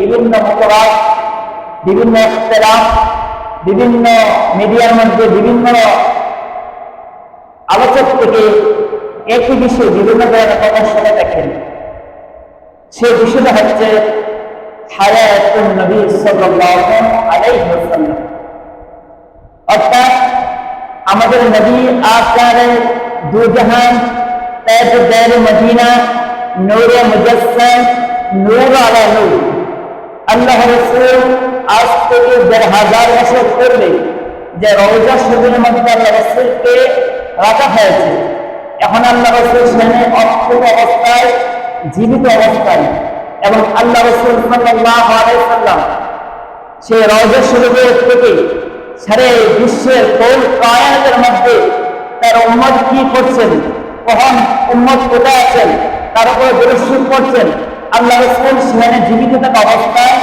বিভিন্ন মতবাদ, বিভিন্ন বিভিন্ন মিডিয়ার মধ্যে বিভিন্ন আলোচক থেকে একই বিষয়ে বিভিন্ন ধরনের কথা দেখেন সেই বিষয়টা হচ্ছে হায়াতুন নবী সাল্লাল্লাহু আলাইহি ওয়াসাল্লাম। অর্থাৎ আমাদের নবী আকারে দু জাহান তাজ দার মদিনা নূরে মুজাসসাম নূর আলা নূর আল্লাহ রসুল আজ থেকে দেড় হাজার বছর পূর্বে যে রওজা শরীরের মধ্যে আল্লাহ রসুলকে রাখা হয়েছে, এখন আল্লাহ রসুল সেখানে অক্ষত অবস্থায়, জীবিত অবস্থায় এবং আল্লাহ রসুল সাল্লাহ আলাইসাল্লাম সেই রওজা শরীফের থেকে সারে বিশ্বের কোন কায়নাতের মধ্যে তার উম্মত কি করছেন, কখন উম্মত কোথায় আছেন, তার উপরে দৃশ্য করছেন আল্লাহ রসুল সেখানে জীবিত থাকা অবস্থায়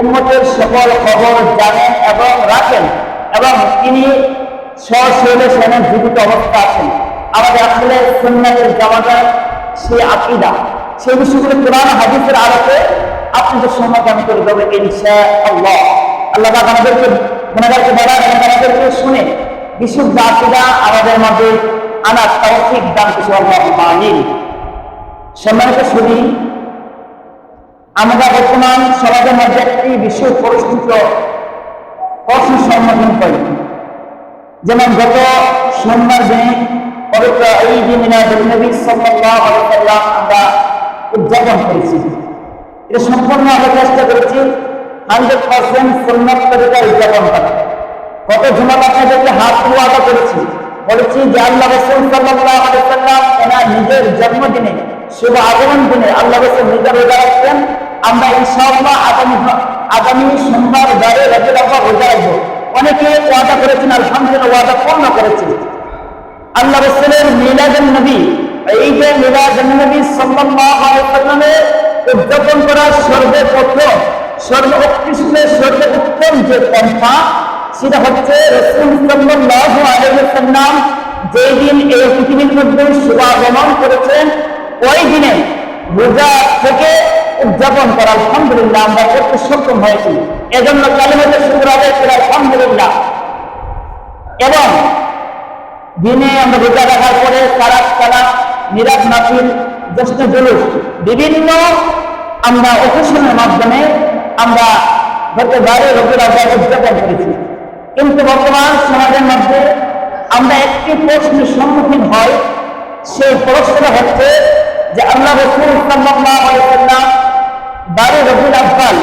উম্মতের সকল খবর জানেন এবং রাখেন এবং তিনি সশরীরে সেখানে জীবিত অবস্থা আছেন। আমাদের আসলে সুন্নাতের জামাতার সেই আকিদা। সেই বিষয়গুলো কোরআন হাদিসের আলোকে আপনাদের সমাধান করে দেবে ইনশা আল্লাহ আল্লাহ পাক আমাদেরকে গুণাগারকে বলা এবং আমাদেরকে শুনে বিশুদ্ধ আকিদা আমাদের মধ্যে আনার তৌফিক দান কিছু আল্লাহ মানিন সম্মানিত শুনি আমরা বর্তমান সমাজের মধ্যে একটি বিশ্ব পরিস্থিত প্রশ্ন সম্মুখীন করি যেমন গত সোমবার দিনে পবিত্র সাল্লাল্লাহু আলাইহি সাল্লাম আমরা উদযাপন করেছি। এটা সম্পূর্ণ আমরা চেষ্টা করেছি হান্ড্রেড পার্সেন্ট সুন্নত তরিকা উদযাপন করা। গত জুমাত আপনাদেরকে হাত করেছি। বলেছি যে আল্লাহ রসুল সাল্লাল্লাহু আলাইহি সাল্লাম ওনার নিজের জন্মদিনে শুভ আগমন দিনে আল্লাহ রসুল নিজের রোজা রাখতেন আমরা ইনশাআল্লাহ আগামী আগামী সোমবার বারে রজব আব্বা রোজা রাখব। অনেকে ওয়াদা করেছেন, আলহামদুলিল্লাহ ওয়াদা পূর্ণ করেছেন আল্লাহ রসুলের মিলাদুন নবী এই যে মিলাদুন নবী সাল্লাল্লাহু আলাইহি সাল্লামের উদযাপন করার সর্বপ্রথম, সর্বোৎকৃষ্ট, সর্বোত্তম যে পন্থা, সেটা হচ্ছে রসুল সাল্লাল্লাহু আলাইহি সাল্লাম যেই দিন এই পৃথিবীর মধ্যে শুভাগমন করেছেন ওই দিনে রোজা থেকে উদযাপন করা আলহামদুলিল্লাহ আমরা করতে সক্ষম হয়েছি। এজন্য কালিমাতে শুক্র আদায় করে আলহামদুলিল্লাহ। এবং দিনে আমরা রোজা রাখার পরে সারা সারা নিরাপ নাফিল জ্যেষ্ঠ জুলুস বিভিন্ন আমরা অকেশনের মাধ্যমে আমরা গত বারে আবার উদযাপন করেছি। কিন্তু বর্তমান সমাজের মধ্যে আমরা একটি প্রশ্নের সম্মুখীন হই সেই প্রশ্নটা হচ্ছে যে আল্লাহ রসুল সাল্লাম বারে রবিউল আফগান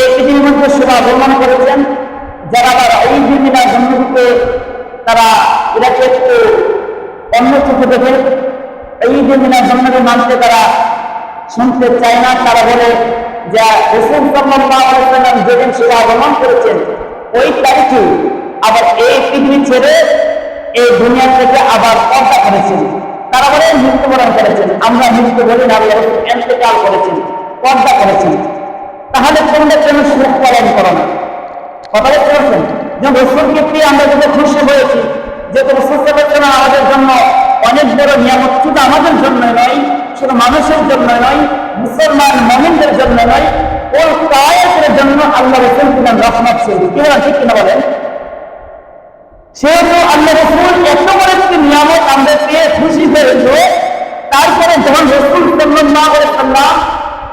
এই পৃথিবীর মধ্যে সেবা বর্ণনা করেছেন। যারা আবার এই বিভিন্ন জন্মরূপে তারা এটাকে একটু অন্য চোখে দেখে, এই যে মিনা জন্মকে মানতে তারা শুনতে চায় না। তারা বলে যে রসুল সাল্লাম যেদিন সেবা আগমন করেছেন, ওই তারিখে আবার এই পৃথিবী ছেড়ে এই দুনিয়া থেকে আবার পর্দা করেছেন। তারা বলে, মৃত্যুবরণ করেছেন। আমরা মৃত্যু বলি না করেছেন, পর্দা করেছেন। তাহলে তোমরা কেন সুখ পালন করো না। কথা বলতে পারছেন? যে রসুলকে পেয়ে আমরা যদি খুশি হয়েছি, যে রসুল সাল্লাম আমাদের জন্য অনেক বড় নিয়ামত, শুধু আমাদের জন্য নয়, শুধু মানুষের জন্য নয়, মুসলমান মমিনদের জন্য নয় ওর কায়েতের জন্য আল্লাহ রসুল কিনাম রহমত ছিল কি বলেন, ঠিক কিনা বলেন? সেহেতু আল্লাহ রসুল এত বড় একটি নিয়ামত আমরা পেয়ে খুশি হয়েছিল তারপরে যখন রসুল সাল্লাহ সাল্লাম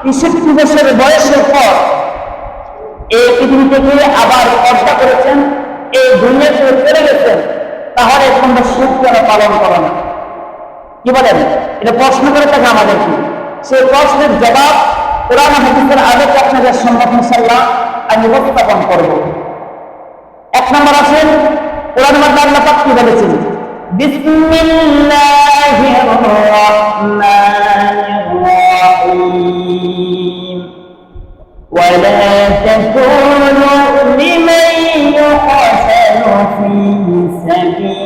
তেষট্টি বছর বয়সের পর এই পৃথিবী থেকে আবার পর্দা করেছেন, এই দুনিয়াতে চলে গেছেন, তাহলে তোমরা সুখ কেন পালন করো না। কি বলেন? এটা প্রশ্ন করে থাকে আমাদেরকে। সেই প্রশ্নের জবাব কোরআন হাদিসের আলোকে আপনাদের সম্মুখীন ইনশাল্লাহ আমি উপস্থাপন করব। এক নম্বর আছেন কোরআন মধ্যে আল্লাহ পাক কি বলেছেন বিসমিল্লাহির রহমানির রহিম ولا تكونوا لمن يقتل في سبيل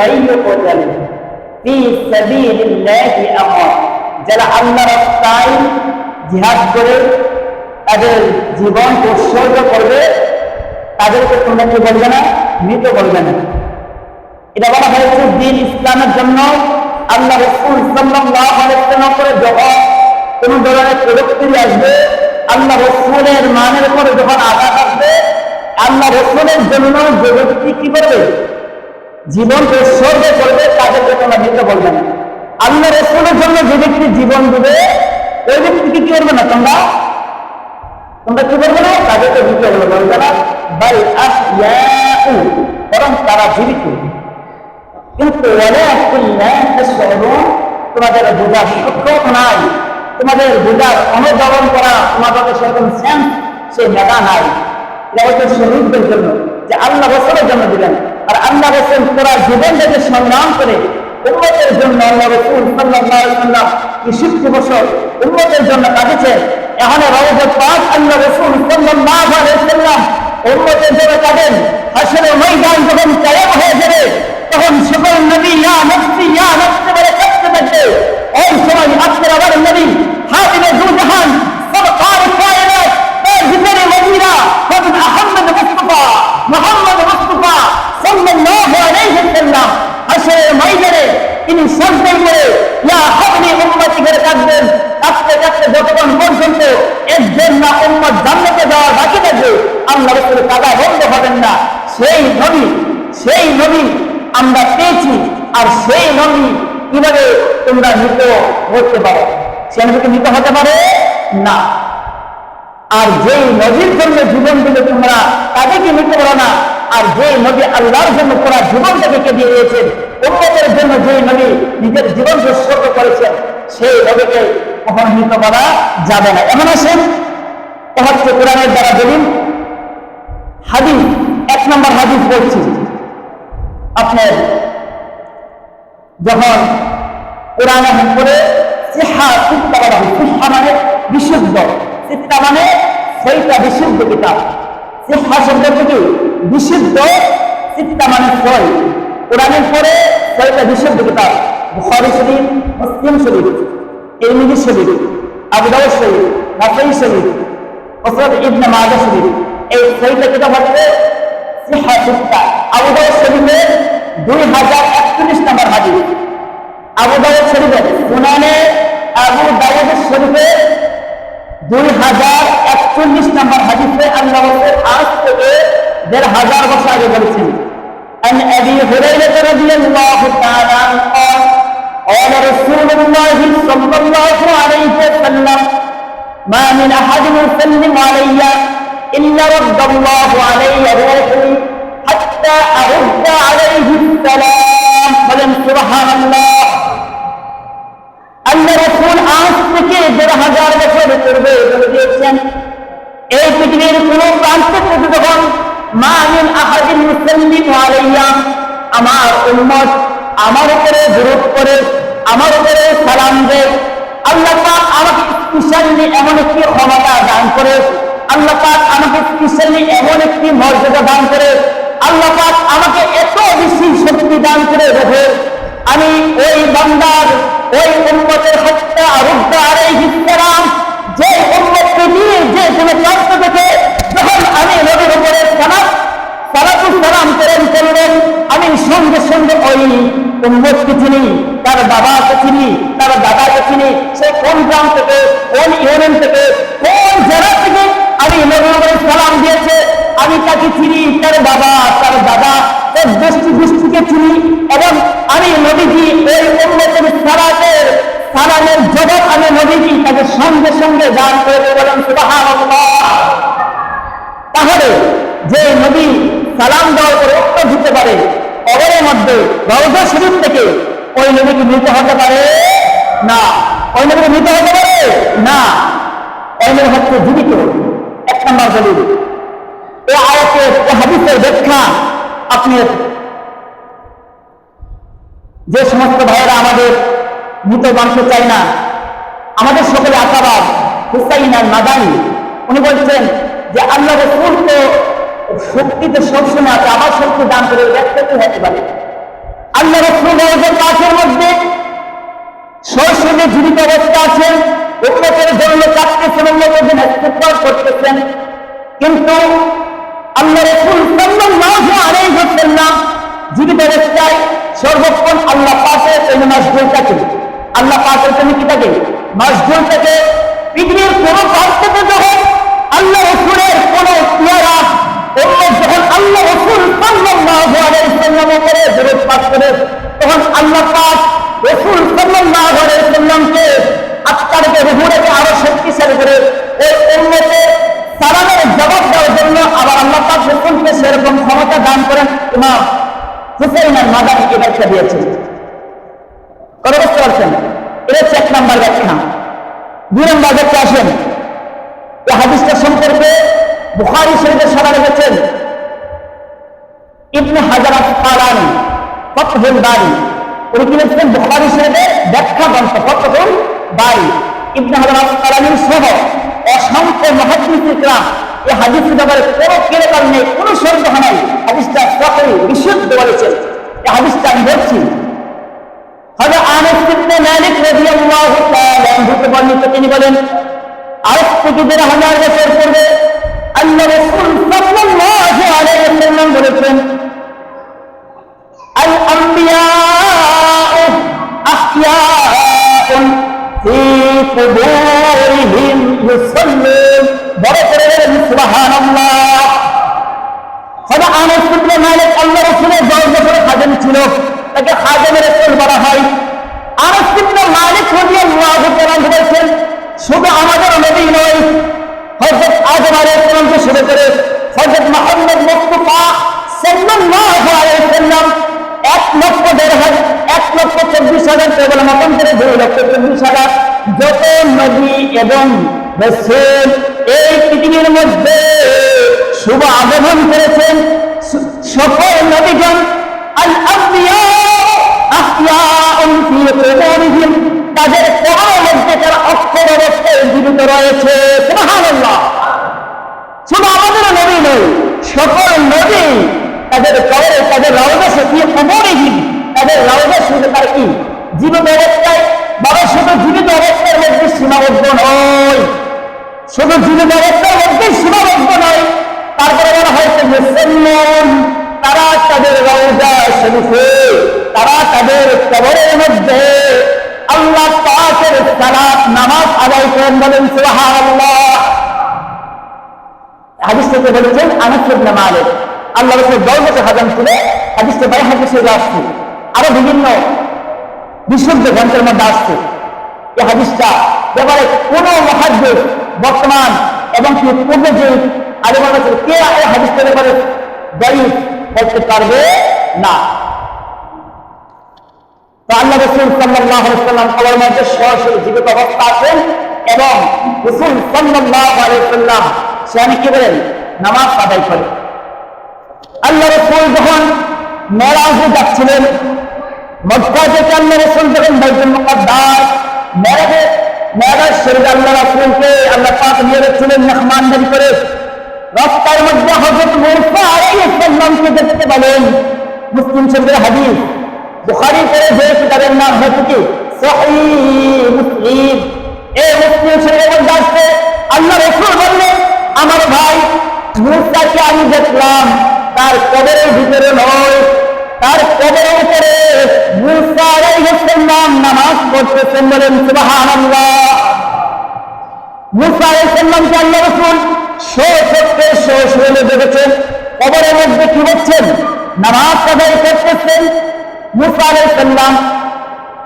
تكونوا لمن يقتل في سبيل الله أموات যারা আল্লাহ রাস্তায় জিহাদ করে তাদের জীবন উৎসর্গ করবে তাদেরকে তোমরা কি বলবে না মৃত বলবে না এটা বলা হয়েছে দিন ইসলামের জন্য আল্লাহ রসুল সাল্লাম করে যখন কোন ধরনের প্রযুক্তি আসবে আল্লাহ রসুলের মানের উপরে যখন আঘাত আসবে আল্লাহ রসুলের জন্য যে ব্যক্তি কি করবে জীবন উৎসর্গ করবে তাদেরকে তোমরা দিতে বলবে না। আল্লাহ রসুলের জন্য যে ব্যক্তি জীবন দেবে, ওই ব্যক্তিকে কি করবে না তোমরা? তোমরা কি বলবে না? তাদেরকে দিতে বলবে না। বাল আহইয়াউ বরং তারা জীবিত। কিন্তু তোমাদের বোঝার সক্ষম নাই। তোমাদের বোঝার অনুধাবন করা, তোমাদের সেরকম সেন্স সে মেধা নাই। এটা হচ্ছে শহীদদের জন্য, যে আল্লাহ রসুলের জন্য দিলেন আর আল্লাহ রসুল জীবন থেকে সংগ্রাম করে উন্মতের জন্য আল্লাহ রসুল সাল্লাম কি বছর উন্মতের জন্য কাটিয়েছেন এখন রওজা পাক আল্লাহ রসুল সাল্লাম উন্মতের জন্য কাটেন আসলে ময়দান যখন কায়েম হয়ে যাবে, তখন সকল নবী, ইয়া নফসি ইয়া নফসি বলে কাঁদতে থাকবে। ওই সময় আপনার আবার নবী হাদিমে দু জাহান সরকার হযরত আহমদ মুস্তাফা মুহাম্মদ মুস্তাফা সাল্লাল্লাহু আলাইহি ওয়াসাল্লাম হাসরের ময়দানে তিনি সজ্জায় করে, ইয়া হাবলি উম্মতি করে কাঁদবেন কাঁদতে কাঁদতে যতক্ষণ পর্যন্ত একজন না উম্মত জান্নাতে যাওয়ার বাকি থাকবে আল্লাহ রাসূলের কাদা বন্ধ হবেন না। সেই নবী সেই নবী আমরা পেয়েছি, আর সেই নবী কীভাবে তোমরা মৃত হতে পারো? সে নবীকে মৃত হতে পারে? না। আর যেই নদীর জন্য জীবন দিলে তোমরা তাদেরকে মৃত করো না, আর যে নবী আল্লাহর জন্য পুরা জীবনটাকে কেঁদে দিয়েছেন উন্নতের জন্য যে নবী নিজের জীবন উৎসর্গ করেছেন, সেই নবীকে কখনো মৃত করা যাবে না। এমন আসেন হচ্ছে কোরআনের দ্বারা দলিল। হাদিস, এক নম্বর হাদিস বলছি। আপনার যখন কোরআন করে সিহা সিদ্ধা বলা হয় বিশুদ্ধ। সিদ্ধা মানে সেইটা বিশুদ্ধ কিতাব। সিহা শব্দ থেকে বিশুদ্ধ সিদ্ধা মানে ছয়। কোরআনের পরে ছয়টা বিশুদ্ধ কিতাব, বুখারি শরীফ, মুসলিম শরীফ ইলমিজি শরীফ আবু দাউদ শরীফ, নাসাই শরীফ ওসরত ইবনে মাজাহ শরীফ, এই ছয়টা কিতাব হচ্ছে সিহা সিদ্ধা আবু দাউদ শরীফের দুই হাজার একচল্লিশ নম্বর হাদিস। আবু দাউদ শরীফের সুনানে আবু দাউদ শরীফের দুই হাজার একচল্লিশ নম্বর হাদিসে আল্লাহ আজ থেকে দেড় হাজার বছর আগে বলেছেন عن ابي هريره رضي الله تعالى عنه قال قال رسول الله صلى الله عليه وسلم ما من احد يسلم علي الا رد الله علي روحي حتى ارد পৃথিবীর কোন প্রান্ত থেকে যখন মা মিন আহাদিন মুসাল্লিম আলাইয়া আমার উম্মত আমার উপরে বিরোধ করে আমার উপরে সালাম দেয়, আল্লাহ আমাকে স্পেশালি এমন একটি ক্ষমতা দান করে, আল্লাহ আমাকে স্পেশালি এমন একটি মর্যাদা দান করে, আল্লাহ আমাকে এত বেশি শক্তি দান করে রেখে আমি ওই বান্দার, ওই সালাম প্রেরণ করলেন। আমি সঙ্গে সঙ্গে ওই উম্মতকে চিনি, তার বাবাকে চিনি, তার দাদাকে চিনি। সে কোন গ্রাম থেকে, কোন ইউনিয়ন থেকে, কোন জেলা থেকে আমি নবীর সালাম দিয়েছে, আমি তাকে চিনি, তার বাবা, তার দাদা, তার দৃষ্টি দৃষ্টিকে চিনি। এবং আমি নবীজি, এই উম্মতের সালাতের সালামের জগৎ আমি নবীজি তাকে সঙ্গে সঙ্গে দান করে বলেন সুবহানাল্লাহ। তাহলে যে নবী সালাম দেওয়ার পরে উত্তর দিতে পারে। কবরের মধ্যে রওজা শরীফ থেকে ওই নবীকে মৃত হতে পারে? না। ওই নবীকে মৃত হতে পারে? না। ওই নবী হচ্ছে জীবিত। এক নম্বর দলিল। এই আয়াতের এই হাদিসের ব্যাখ্যা আপনি যে সমস্ত ভাইয়েরা আমাদের মৃত মাংস চাই না, আমাদের সকলে আশাবাদ, হুসাইন আর মাদানি, উনি বলছেন যে আল্লাহ রসুল তো শক্তিতে সবসময় আছে, আবার শক্তি দান করে ব্যক্তি হতে পারে। আল্লাহ রসুল কাছের মধ্যে শৈশবে জীবিত অবস্থা আছেন উন্নতের জন্য চারটি সুন্নত দিন ইস্তেগফার করতেছেন। কিন্তু আল্লাহ রসুল সাল্লাল্লাহু আলাইহি ওয়াসাল্লাম জীবিত অবস্থায় সর্বক্ষণ আল্লাহ পাকের জন্য মাসগুল থাকে। আল্লাহ পাকের জন্য কি থাকে? মাসগুল থাকে। পৃথিবীর কোন প্রান্ত থেকে যখন আল্লাহ রসুলের কোন পেয়ারা অন্য যখন আল্লাহ ব্যাখ্যা দিয়েছেন কথা বুঝতে পারছেন? এটা নাম্বার ব্যাখ্যা দুই নম্বর ব্যাখ্যা আসেন। এই হাদিসটা সম্পর্কে বুখারী শরীফের সবাই রেখেছেন। ইবনে হাজার আসকালানি ফতহুল বাড়ি উনি কি লিখছেন বুখারী শরীফের ব্যাখ্যা গ্রন্থ, ফতহুল বাড়ি ইবনে হাজার আসকালানির সহ অসংখ্য মহাদ্দিস ইকরাম এই হাদিসের ব্যাপারে কোনো কেরকাল নেই, কোনো সন্দেহ নাই। হাদিসটা সকলেই বিশুদ্ধ বলেছেন এই হাদিসটা আমি বলছি। হবে আনাস ইবনে মালিক রাদিয়াল্লাহু তাআলা আনহু বর্ণিত, তিনি বলেন, আজ থেকে দেড় হাজার বছর পূর্বে আল্লাহ রাসূল সাল্লাল্লাহু আলাইহি ওয়াসাল্লাম বলেছেন বড় করে সুবহানাল্লাহ। হবে আনাস ইবনে মালিক আল্লাহ রাসূলের 10 বছরের খাদেম ছিল। তাকে খাদেমের রাসূল বলা হয়। আনাস ইবনে মালিক রাদিয়াল্লাহু তাআলা বলেছেন, শুধু আমাদের নবী নয়, হযরত আদম আলাইহিস সালামকে শুরু করে হযরত মুহাম্মদ মুস্তাফা সাল্লাল্লাহু আলাইহি সাল্লাম এক লক্ষ দেড় হাজার, এক লক্ষ চব্বিশ হাজার কেবল মতান্তরে দুই লক্ষ চব্বিশ হাজার। যত নবী এবং এই পৃথিবীর মধ্যে শুভ আগমন করেছেন সকল নবীগণ। তাদের মধ্যে তারা অক্ষর অবস্থায় জীবিত রয়েছে। আমাদের নবী সকল নবী তাদের কবরে, তাদের রাউদা সত্যি কবরেহীন তাদের রাউদা শুধু তার কি? জীবিত অবস্থায়? বাবা শুধু জীবিত অবস্থার মধ্যে সীমাবদ্ধ নয়। শুধু জীবিত অবস্থার মধ্যে সীমাবদ্ধ নয়। তারপরে বলা হয়েছে মুসলমান, তারা তাদের রওজা শরীফে, তারা তাদের কবরের মধ্যে আল্লাহ পাকের সালাত, নামাজ আদায় করেন বলেন, সুবহানাল্লাহ। হাদিস থেকে বলেছেন, আনাস ইবনে মালিক আল্লাহ রাসূল দশ বছর হাজান ছিল হাদিসটা বাই হাদিসে আসছে। আরও বিভিন্ন বিশুদ্ধ গ্রন্থের মধ্যে আসছে। এই হাদিসটা ব্যাপারে বর্তমান এবং কি পূর্বে যে আলিমান আছে, কে এই হাদিসটার ব্যাপারে দায়ী করতে পারবে না। আল্লাহ রসুল সাল্লাহ সাল্লাম কবর মধ্যে সরাসরি জীবিত আছেন এবং রসুল সাল্লাহ আলাইসাল্লাম সেখানে কি বলেন? নামাজ আদায় করে আল্লাহ রসুল যখন মেরাজে যাচ্ছিলেন মক্কা থেকে আল্লাহ রসুল যখন বাইতুল মুকাদ্দাস মেরাজে মেরাজ শরীফ আল্লাহ রসুলকে আল্লাহ পাক নিয়ে যাচ্ছিলেন মেহমানদারি করে, রাস্তার মধ্যে হযরত মুসা আলাইহিস সালামকে দেখতে পেলেন। মুসলিম শরীফের হাদিস বুখারী করে যে কিতাবের নাম হচ্ছে কি? সহিহ মুসলিম। এই মুসলিম শরীফের মধ্যে আসছে আল্লাহ রসুল বললেন, আমার ভাই মুসাকে আমি দেখলাম। তার কবরের ভিতরে নয়, তার কবরের উপরে মুসা নামাজ পড়তেছেন বলেন সুবহানাল্লাহ। মুসা আলাইসাল্লামকে আল্লাহ রসুল শো শুনে দেখেছেন, কবরের মধ্যে কি হচ্ছেন নামাজ আদায় করতেছেন মুসা আলাইসাল্লাম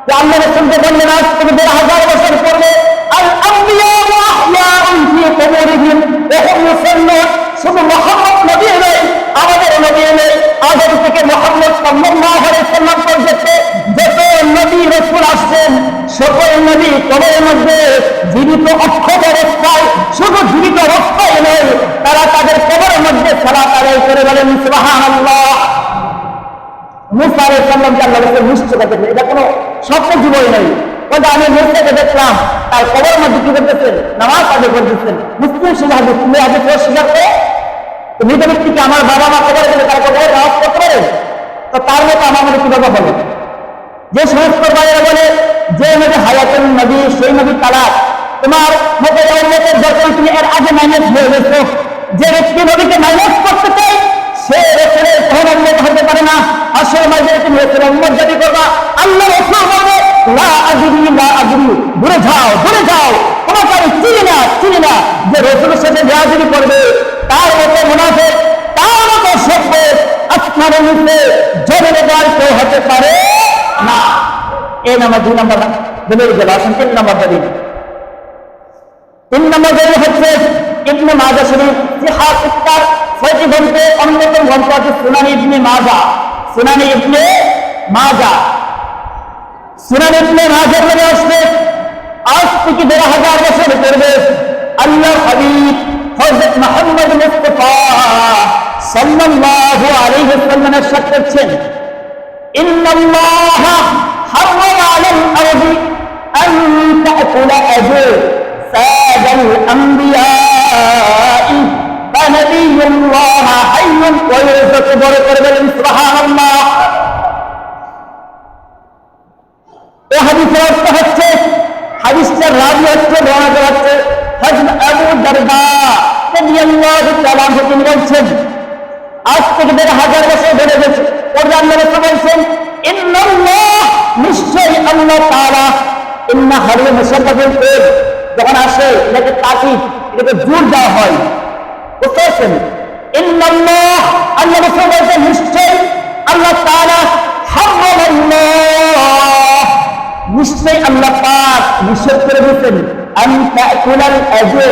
যে আল্লাহ রসুলকে বললেন, আজ দেড় হাজার বছর পূর্বে আল আম্বিয়া ওয়া শুধু মোহাম্মদ নবী নয় আমাদের নবী নয় আদম থেকে মোহাম্মদ সাল্লাল্লাহু আলাইহি সাল্লাম পর্যন্ত যত নবী রাসূল আসছেন, সকল নবী কবরের মধ্যে জীবিত অক্ষত অবস্থায়, শুধু জীবিত অবস্থায় নয়, তারা তাদের কবরের মধ্যে সালাত আদায় করে বলেন, সুবহানাল্লাহ। মুসা আলাইহিস সালামকে আল্লাহ রাসূল নিশ্চিত করতেছেন এটা কোনো স্বপ্ন জীবই নেই। কিন্তু আমি মুসাকে দেখলাম, তার কবরের মধ্যে কি করতেছেন? নামাজ আদায় করতেছেন। মুসলিম আগে কেউ স্বীকার করে মৃত ব্যক্তিকে আমার বাবা মা কবরে গেলে তার নামাজ করতে পারে? তো তার মতো আমার মনে কীভাবে বলে যে সমস্ত ভাইয়েরা বলে, যে নবী হায়াতুল নবী, সেই নবী তালাক। তোমার মতো তুমি এর আগে মাইনাস হয়ে গেছো। যে ব্যক্তি নবীকে মাইনাস করতে চায়, সে রসুলের কোন উন্নত হতে পারে না। আসলে মাঝে তুমি রসুলের উন্মত দাবি করবা। আল্লাহ রসুল বলবে লা আজরি লা আজরি যাও, দূরে যাও। তোমাকে চিনি না চিনি না যে রসুলের সাথে বেয়াজরি করবে। তার মতো মুনাফেক তার মতো সভ্য আসমানের নিচে জনের দ্বার কেউ হতে পারে না এই নাম্বার দুই নাম্বার দলিল গেল আসেন তিন নাম্বার দলিল তিন নম্বর দলিল হচ্ছে ইবনে মাজা শরীফ সিহাত ইফতার ছয়টি গ্রন্থে অন্যতম গ্রন্থ আছে সুনানি ইবনে মাজা সুনানি ইবনে মাজা সুনানি ইবনে মাজার মধ্যে আসবে আজ থেকে দেড় হাজার বছর পূর্বে আল্লাহ হাবিব হযরত মুহাম্মদ মুস্তাফা সাল্লাল্লাহু আলাইহি ওয়াসাল্লামের সাথে করছেন ইন্নাল্লাহ হারামা আলাল আরদি আন তাকুল আজর ساد الأنبياء فنبي الله حي ويرزق بركة سبحان الله এই হাদিসের অর্থ হচ্ছে হাদিসটার রাজি হচ্ছে বর্ণনা করা হচ্ছে হজরত আবু দারদা রাদিয়াল্লাহু তাআলা তিনি বলছেন, আজ থেকে দেড় হাজার বছর ধরে গেছে আল্লাহ রাসূল বলছেন, ইন্নাল্লাহ, নিশ্চয়ই আল্লাহ তাআলা ইন্না হারিয়ে মুসাফাফিল কর যখন আসে, এটাকে তাকিদ এটাকে জোর দেওয়া হয়। বুঝতে পারছেন? ইন্নাল্লাহ, আল্লাহ রাসূল বলছেন, নিশ্চয়ই আল্লাহ তাআলা হারামাল্লাহ। নিশ্চয়ই আল্লাহ পাক নিষেধ করে দিয়েছেন আনতা কুলাল আজর।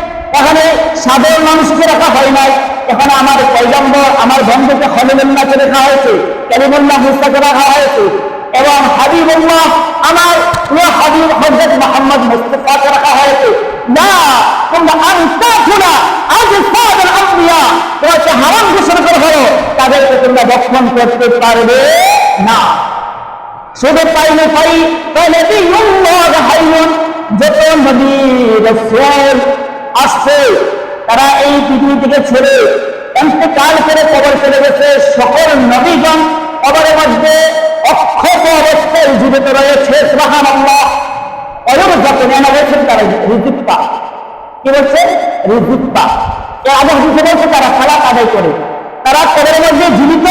এখানে সাধারণ মানুষকে রাখা হয় নাই। এখানে আমার পয়গম্বর, আমার বন্ধুকে হলিমুল্লাহকে রাখা হয়েছে, কালিমুল্লাহ মুস্তাকে রাখা হয়েছে, এবং হাবিবুল্লাহ, আমার প্রিয় হাবিব হজরত মোহাম্মদ মুস্তফাকে রাখা হয়েছে। না করতে পারবে না। নবী রাসূল আসছে। তারা এই পৃথিবী থেকে ছেড়ে কাল করে কবর চলে গেছে সকল নবীগণ কবরের মধ্যে অক্ষত অবস্থায় জীবিত রয়েছে। সুবহানাল্লাহ। অয়ুর যত নেনা রয়েছেন তারা রিজিক পা কি বলছে? রিজিক পা এর আগে বলছে, তারা সালাত আদায় করে। তারা কবরের মধ্যে জীবিত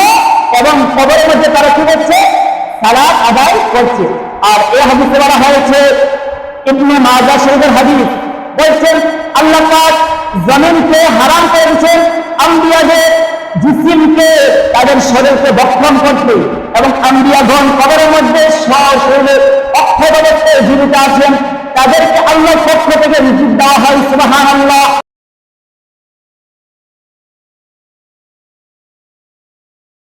এবং কবরের মধ্যে তারা কি করছে? সালাত আদায় করছে। আর এই হাদিসে বলা হয়েছে, ইবনে মাজা শরীফের হাদিস বলছেন, আল্লাহ জমিনকে হারাম করেছেন আম্বিয়াদের জিসিমকে তাদের শরীরকে বক্ষণ করতে এবং আম্বিয়াগণ কবরের মধ্যে স্বশরীরে অক্ষর জীবিত আছেন, তাদেরকে আল্লাহর পক্ষ থেকে রিজিক দেওয়া হয়, সুবহানাল্লাহ।